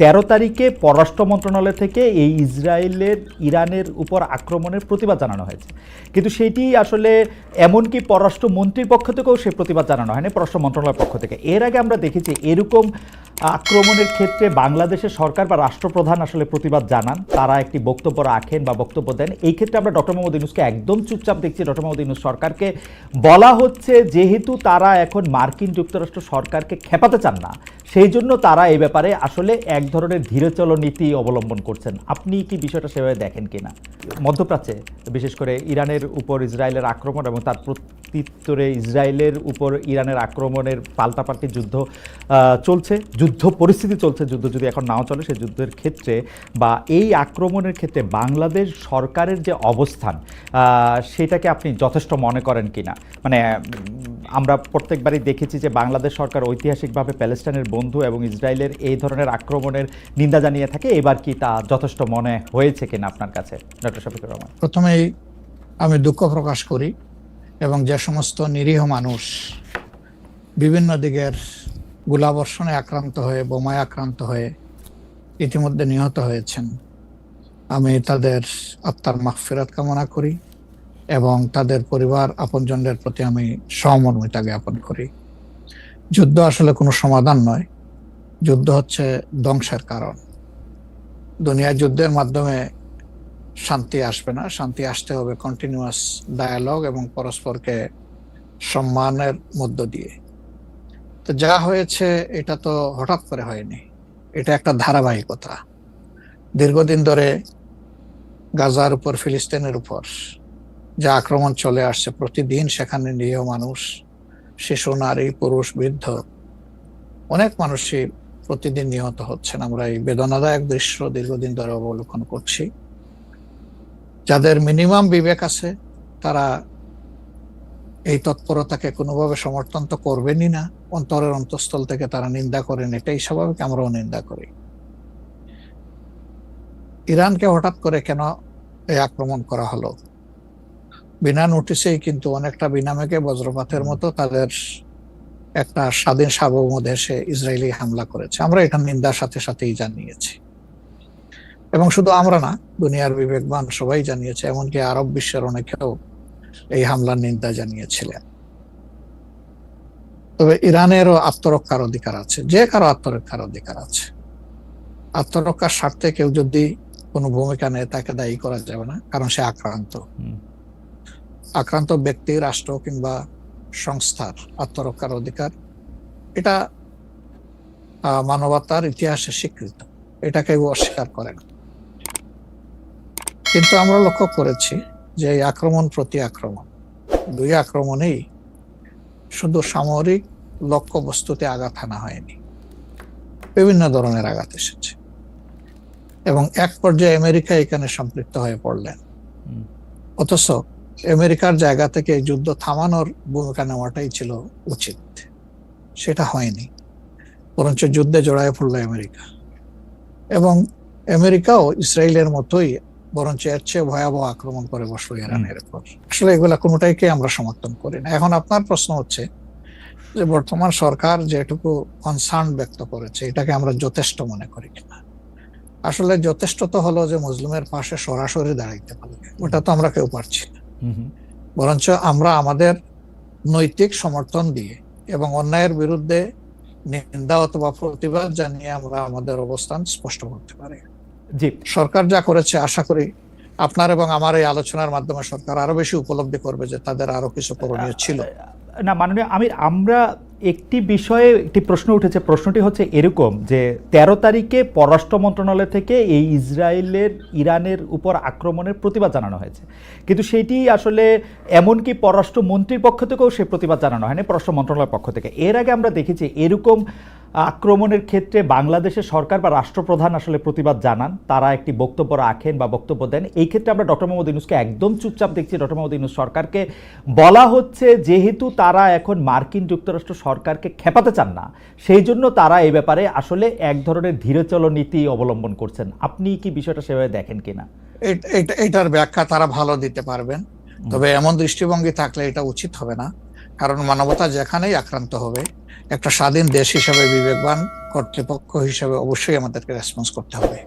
তেরো তারিখে পররাষ্ট্র মন্ত্রণালয় থেকে এই ইসরায়েলের, ইরানের উপর আক্রমণের প্রতিবাদ জানানো হয়েছে। কিন্তু সেটি আসলে এমনকি পররাষ্ট্র মন্ত্রীর পক্ষ থেকেও সে প্রতিবাদ জানানো হয়নি, পররাষ্ট্র মন্ত্রণালয়ের পক্ষ থেকে। এর আগে আমরা দেখেছি এরকম আক্রমণের ক্ষেত্রে বাংলাদেশের সরকার বা রাষ্ট্রপ্রধান আসলে প্রতিবাদ জানান। তারা একটি বক্তব্য রাখেন বা বক্তব্য দেন। এই ক্ষেত্রে আমরা ডক্টর মোহাম্মদ ইউনুসকে একদম চুপচাপ দেখছি। ডক্টর মোহাম্মদ ইউনুস সরকারকে বলা হচ্ছে, যেহেতু তারা এখন মার্কিন যুক্তরাষ্ট্র সরকারকে খেপাতে চান না, সেই জন্য তারা এই ব্যাপারে আসলে এক ধরনের ধীরচল নীতি অবলম্বন করছেন। আপনি কি বিষয়টা সেভাবে দেখেন কিনা? মধ্যপ্রাচ্যে, বিশেষ করে ইরানের উপর ইসরায়েলের আক্রমণ এবং তার প্রত্যুত্তরে ইসরায়েলের উপর ইরানের আক্রমণের পাল্টাপাল্টি যুদ্ধ চলছে, যুদ্ধ পরিস্থিতি চলছে, যুদ্ধ যদি এখন নাও চলে সেই যুদ্ধের ক্ষেত্রে বা এই আক্রমণের ক্ষেত্রে বাংলাদেশ সরকারের যে অবস্থান সেটাকে আপনি যথেষ্ট মনে করেন কিনা? মানে আমরা প্রত্যেকবারই দেখেছি যে বাংলাদেশ সরকার ঐতিহাসিকভাবে প্যালেস্টাইনের বন্ধু এবং ইসরায়েলের এই ধরনের আক্রমণের নিন্দা জানিয়ে থাকে, এবার কি তা যথেষ্ট মনে হয়েছে কিনা আপনার কাছে? ডক্টর শফিকুর রহমান। প্রথমেই আমি দুঃখ প্রকাশ করি এবং যে সমস্ত নিরীহ মানুষ বিভিন্ন দিকের গোলাবর্ষণে আক্রান্ত হয়ে, বোমায় আক্রান্ত হয়ে ইতিমধ্যে নিহত হয়েছেন। আমি তাদের আত্মার মাগফিরাত কামনা করি এবং তাদের পরিবার আপনজনদের প্রতি আমি সহমর্মিতা জ্ঞাপন করি। যুদ্ধ আসলে কোনো সমাধান নয়। যুদ্ধ হচ্ছে ধ্বংসের কারণ। দুনিয়ার যুদ্ধের মাধ্যমে শান্তি আসবে না। শান্তি আসতে হবে কন্টিনিউয়াস ডায়ালগ এবং পরস্পরকে সম্মানের মধ্য দিয়ে। তো যা হয়েছে, এটা তো হঠাৎ করে হয়নি। এটা একটা ধারাবাহিকতা। দীর্ঘদিন ধরে গাজার উপর, ফিলিস্তিনের উপর যা আক্রমণ চলে আসছে প্রতিদিন, সেখানে নিরীহ মানুষ, শিশু, নারী, পুরুষ, বৃদ্ধ, অনেক মানুষই প্রতিদিন নিহত হচ্ছেন। আমরা এই বেদনাদায়ক দৃশ্য দীর্ঘদিন ধরে অবলোকন করছি। যাদের মিনিমাম বিবেক আছে, তারা এই তৎপরতাকে কোনোভাবে সমর্থন তো করবেনই না। অন্তরের অন্তঃস্থল থেকে তারা নিন্দা করেন, এটাই স্বাভাবিক, আমরাও নিন্দা করি। ইরানকে হঠাৎ করে কেন এই আক্রমণ করা হলো? বিনা নোটিশেই কিন্তু অনেকটা বিনামেকে বজ্রপাতের মতো তাদের একটা স্বাধীন সার্বভৌম দেশে ইসরায়েলি হামলা করেছে। আমরা এটা নিন্দার সাথে সাথেই জানিয়েছি। এবং শুধু আমরা না দুনিয়ার বিবেকবান সবাই জানিয়েছে এমনকি আরব বিশ্বের অনেকেও এই হামলার নিন্দা জানিয়েছিলেন। তবে ইরানেরও আত্মরক্ষার অধিকার আছে যে কারও আত্মরক্ষার অধিকার আছে। আত্মরক্ষার স্বার্থে কেউ যদি কোনো ভূমিকা নেয় তাকে দায়ী করা যাবে না কারণ সে আক্রান্ত। আক্রান্ত ব্যক্তি রাষ্ট্র কিংবা সংস্থার আত্মরক্ষার অধিকার এটা আহ, মানবতার ইতিহাসে স্বীকৃত। এটা কেউ অস্বীকার করে না। কিন্তু আমরা লক্ষ্য করেছি যে এই আক্রমণ প্রতি আক্রমণ দুই আক্রমণেই শুধু সামরিক লক্ষ্য বস্তুতে আঘাত আনা হয়নি বিভিন্ন ধরনের আঘাত এসেছে। এবং এক পর্যায়ে আমেরিকা এখানে সম্পৃক্ত হয়ে পড়লেন। অথচ আমেরিকার জায়গা থেকে যুদ্ধ থামানোর ভূমিকা নেওয়াটাই ছিল উচিত। সেটা হয়নি। বরঞ্চ যুদ্ধে জড়ায় পড়ল আমেরিকা। এবং আমেরিকাও ইসরায়েলের মতোই বরঞ্চ এর চেয়ে ভয়াবহ আক্রমণ করে বসল ইরানের উপর। আসলে এগুলা কোনোটাইকে আমরা সমর্থন করি না? এখন আপনার প্রশ্ন হচ্ছে যে বর্তমান সরকার যেটুকু কনসার্ন ব্যক্ত করেছে এটাকে আমরা যথেষ্ট মনে করি কিনা? আসলে যথেষ্ট তো হলো যে মুসলিমের পাশে সরাসরি দাঁড়াইতে পারবে ওটা তো আমরা কেউ পারছি না। বরঞ্চ আমরা আমাদের নৈতিক সমর্থন দিয়ে এবং অন্যায়ের বিরুদ্ধে নিন্দা অথবা প্রতিবাদ জানিয়ে আমরা আমাদের অবস্থান স্পষ্ট করতে পারি। জি। সরকার যা করেছে আশা করি আপনার এবং আমার এই আলোচনার মাধ্যমে সরকার আরও বেশি উপলব্ধি করবে যে তাদের আরও কিছু করণীয় ছিল। না মাননীয় আমি আমরা একটি বিষয়ে একটি প্রশ্ন উঠেছে। প্রশ্নটি হচ্ছে এরকম যে তেরো তারিখে পররাষ্ট্র মন্ত্রণালয় থেকে এই ইসরায়েলের ইরানের উপর আক্রমণের প্রতিবাদ জানানো হয়েছে। কিন্তু সেটি আসলে এমনকি পররাষ্ট্র মন্ত্রীর পক্ষ থেকেও সে প্রতিবাদ জানানো হয়নি পররাষ্ট্র মন্ত্রণালয়ের পক্ষ থেকে। এর আগে আমরা দেখেছি এরকম আক্রমণের ক্ষেত্রে বাংলাদেশের সরকার বা রাষ্ট্রপ্রধান আসলে প্রতিবাদ জানান। তারা একটি বক্তব্য রাখেন বা বক্তব্য দেন। এই ক্ষেত্রে আমরা ডক্টর মোহাম্মদ ইউনুসকে একদম চুপচাপ দেখছি। ডক্টর মোহাম্মদ ইউনুস সরকারকে বলা হচ্ছে যেহেতু তারা এখন মার্কিন যুক্তরাষ্ট্র সরকারকে খেপাতে চান না সেই জন্য তারা এই ব্যাপারে আসলে এক ধরনের ধীরচল নীতি অবলম্বন করছেন। আপনি কি বিষয়টা সেভাবে দেখেন কিনা? এট- এট- এটার ব্যাখ্যা তারা ভালো দিতে পারবেন। তবে এমন দৃষ্টিভঙ্গি থাকলে এটা উচিত হবে না। কারণ মানবতা যেখানেই আক্রান্ত হবে, একটা স্বাধীন দেশ হিসাবে বিবেকবান কর্তৃপক্ষ হিসাবে অবশ্যই আমাদেরকে রেসপন্স করতে হবে।